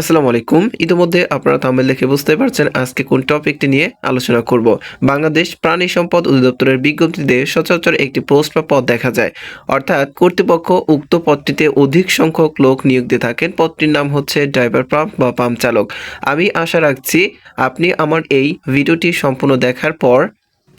আসসালামু আলাইকুম। ইতিমধ্যে আপনারা তামিল দেখে বুঝতে পারছেন আজকে কোন টপিকটি নিয়ে আলোচনা করব। বাংলাদেশ প্রাণী সম্পদ অধিদপ্তরের বিজ্ঞপ্তিতে সচরাচর একটি পোস্ট বা পদ দেখা যায়। অর্থাৎ কর্তৃপক্ষ উক্ত পদটিতে অধিক সংখ্যক লোক নিয়োগ দিয়ে থাকেন। পদটির নাম হচ্ছে ড্রাইভার পাম্প বা পাম্প চালক। আমি আশা রাখছি আপনি আমার এই ভিডিওটি সম্পূর্ণ দেখার পর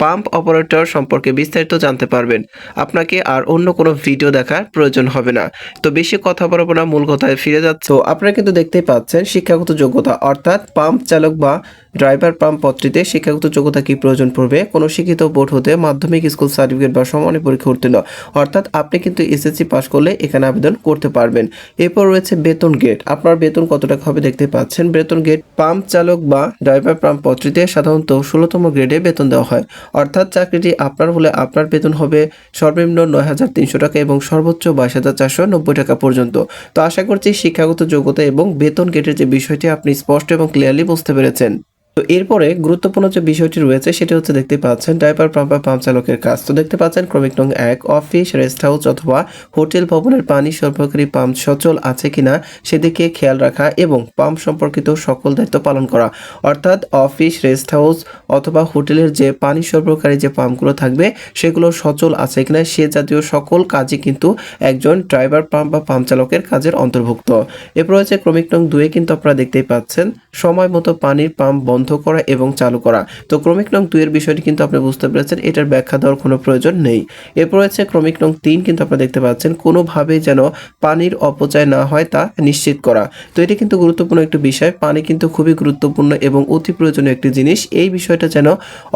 পাম্প অপারেটর সম্পর্কে বিস্তারিত জানতে পারবেন। আপনাকে আর অন্য কোনো ভিডিও দেখার প্রয়োজন হবে না। তো বেশি কথা বলব না, মূল কথায় ফিরে যাচ্ছে। আপনারা কিন্তু দেখতেই পাচ্ছেন শিক্ষাগত যোগ্যতা, অর্থাৎ পাম্প চালক বা ড্রাইভার পাম্প পদটিতে শিক্ষাগত যোগ্যতা কি প্রয়োজন পড়বে? কোনো শিক্ষিত বোর্ড হতে মাধ্যমিক স্কুল সার্টিফিকেট বা সমানের পরীক্ষা উত্তীর্ণ। অর্থাৎ আপনি কিন্তু এসএসসি পাস করলে এখানে আবেদন করতে পারবেন। এরপর রয়েছে বেতন গেট। আপনার বেতন কত টাকা হবে দেখতে পাচ্ছেন। বেতন গেট পাম্প চালক বা ড্রাইভার পাম্প পদটিতে সাধারণত ষোলোতম গ্রেডে বেতন দেওয়া হয়। অর্থাৎ চাকরিটি আপনার হলে আপনার বেতন হবে সর্বনিম্ন নয় হাজার তিনশো টাকা এবং সর্বোচ্চ বাইশ হাজার চারশো নব্বই টাকা পর্যন্ত। তো আশা করছি শিক্ষাগত যোগ্যতা এবং বেতন গেটের যে বিষয়টি আপনি স্পষ্ট এবং ক্লিয়ারলি বুঝতে পেরেছেন। তো এরপরে গুরুত্বপূর্ণ যে বিষয়টি রয়েছে, সেটা হচ্ছে দেখতে পাচ্ছেন পাম্প বা পাম্প চালকের কাজ। তো দেখতে পাচ্ছেন ক্রমিক নং এক, অফিস, রেস্ট হাউস অথবা হোটেল ভবনের পানি সরবরাহকারী পাম্প সচল আছে কিনা, সেদিকে খেয়াল রাখা এবং পাম্প সম্পর্কিত সকল দায়িত্ব পালন করা। অর্থাৎ অফিস, রেস্ট হাউস অথবা হোটেলের যে পানি সরবরাহকারী যে পাম্পগুলো থাকবে, সেগুলো সচল আছে কিনা, সে জাতীয় সকল কাজই কিন্তু একজন ড্রাইভার পাম্প বা পাম্প চালকের কাজের অন্তর্ভুক্ত। এরপর রয়েছে ক্রমিক নং দুয়ে কিন্তু আপনারা দেখতেই পাচ্ছেন, সময় মতো পানির পাম্প বন্ধ করা এবং চালু করা। তো ক্রমিক নং দুইয়ের বিষয়টি কিন্তু আপনি বুঝতে পেরেছেন, এটার ব্যাখ্যা দেওয়ার কোনো প্রয়োজন নেই। এরপর রয়েছে ক্রমিক নং তিন, কিন্তু আপনারা দেখতে পাচ্ছেন কোনোভাবেই যেন পানির অপচয় না হয় তা নিশ্চিত করা। তো এটি কিন্তু গুরুত্বপূর্ণ একটি বিষয়, পানি কিন্তু খুবই গুরুত্বপূর্ণ এবং অতি প্রয়োজনীয় একটি জিনিস। এই বিষয়টা যেন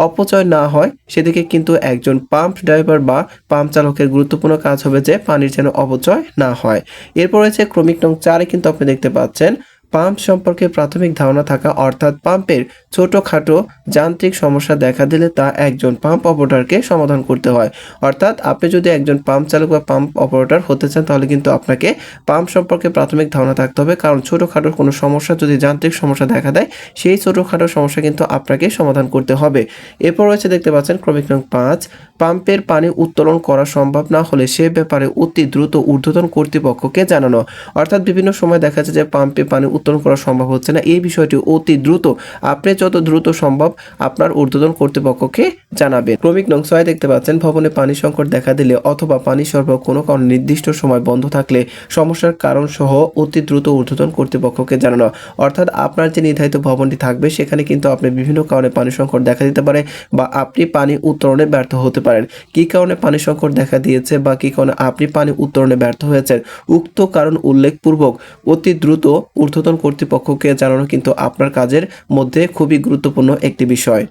অপচয় না হয়, সেদিকে কিন্তু একজন পাম্প ড্রাইভার বা পাম্প চালকের গুরুত্বপূর্ণ কাজ হবে যে পানির যেন অপচয় না হয়। এরপর রয়েছে ক্রমিক নং চারে কিন্তু আপনি দেখতে পাচ্ছেন পাম্প সম্পর্কে প্রাথমিক ধারণা থাকা অর্থাৎ পাম্পের ছোটোখাটো যান্ত্রিক সমস্যা দেখা দিলে তা একজন পাম্প অপারেটরকে সমাধান করতে হয়। অর্থাৎ আপনি যদি একজন পাম্প চালক বা পাম্প অপারেটর হতে চান, তাহলে কিন্তু আপনাকে পাম্প সম্পর্কে প্রাথমিক ধারণা থাকতে হবে। কারণ ছোটোখাটো কোনো সমস্যা, যদি যান্ত্রিক সমস্যা দেখা দেয়, সেই ছোটোখাটো সমস্যা কিন্তু আপনাকে সমাধান করতে হবে। এরপর রয়েছে দেখতে পাচ্ছেন ক্রমিক নং পাঁচ, পাম্পের পানি উত্তোলন করা সম্ভব না হলে সে ব্যাপারে অতি দ্রুত ঊর্ধ্বতন কর্তৃপক্ষকে জানানো। অর্থাৎ বিভিন্ন সময় দেখা যায় যে পাম্পে পানি উত্তোলন করা সম্ভব হচ্ছে না। এই বিষয়টি অতি দ্রুত, আপনি যত দ্রুত সম্ভব আপনার ঊর্ধ্বতন কর্তৃপক্ষকে জানাবেন। ক্রমিক নং ছয় দেখতে পাচ্ছেন, ভবনে পানি সংকট দেখা দিলে অথবা পানি সরবরাহ কোনো কারণে নির্দিষ্ট সময় বন্ধ থাকলে সমস্যার কারণ সহ অতি দ্রুত ঊর্ধ্বতন কর্তৃপক্ষকে জানানো। অর্থাৎ আপনার যে নির্ধারিত ভবনটি থাকবে, সেখানে কিন্তু আপনি বিভিন্ন কারণে পানি সংকট দেখা দিতে পারে বা আপনি পানি উত্তোলনে ব্যর্থ হতে পারেন। কি কারণে পানি সংকট দেখা দিয়েছে বা কি কারণে আপনি পানি উত্তোলনে ব্যর্থ হয়েছেন? উক্ত কারণ উল্লেখপূর্বক অতি দ্রুত ঊর্ধ্বতন কর্তৃপক্ষকে জানানো কিন্তু আপনার কাজের মধ্যে খুবই গুরুত্বপূর্ণ একটি বিষয়।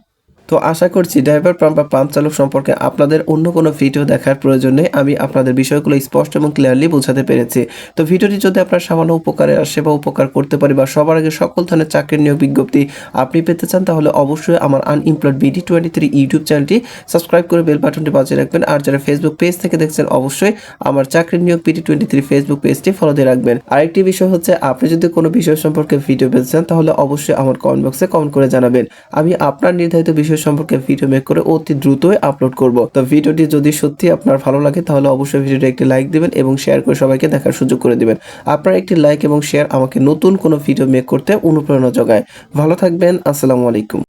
তো আশা করছি ড্রাইভার পাম্প বা পাম্প চালক সম্পর্কে আপনাদের অন্য কোনো ভিডিও দেখার প্রয়োজন নেই। আমি আপনাদের বিষয়গুলো স্পষ্ট এবং ক্লিয়ারলি বোঝাতে পেরেছি। তো ভিডিওটি যদি আপনার সামান্য উপকারে আসে বা উপকার করতে পারি বা সবার আগে সকল ধরনের চাকরির নিয়োগ বিজ্ঞপ্তি আপনি পেতে চান, তাহলে অবশ্যই আমার unemployed BD twenty three YouTube চ্যানেলটি সাবস্ক্রাইব করে বেল বাটনটি বাজিয়ে রাখবেন। আর যারা ফেসবুক পেজ থেকে দেখছেন, অবশ্যই আমার চাকরির নিয়োগ বিডি টোয়েন্টি থ্রি ফেসবুক পেজটি ফলো দিয়ে রাখবেন। আরেকটি বিষয় হচ্ছে, আপনি যদি কোনো বিষয় সম্পর্কে ভিডিও পেতে চান, তাহলে অবশ্যই আমার কমেন্ট বক্সে কমেন্ট করে জানাবেন। আমি আপনার নির্ধারিত বিষয় সম্পর্কে ভিডিও মেক করে অতি দ্রুতই আপলোড করব। তো ভিডিওটি যদি সত্যি আপনার ভালো লাগে, তাহলে অবশ্যই ভিডিওটি একটি লাইক দিবেন এবং শেয়ার করে সবাইকে দেখার সুযোগ করে দিবেন। আপনার একটি লাইক এবং শেয়ার আমাকে নতুন কোনো ভিডিও মেক করতে অনুপ্রেরণা জোগায় ভালো থাকবেন, আসসালামু আলাইকুম।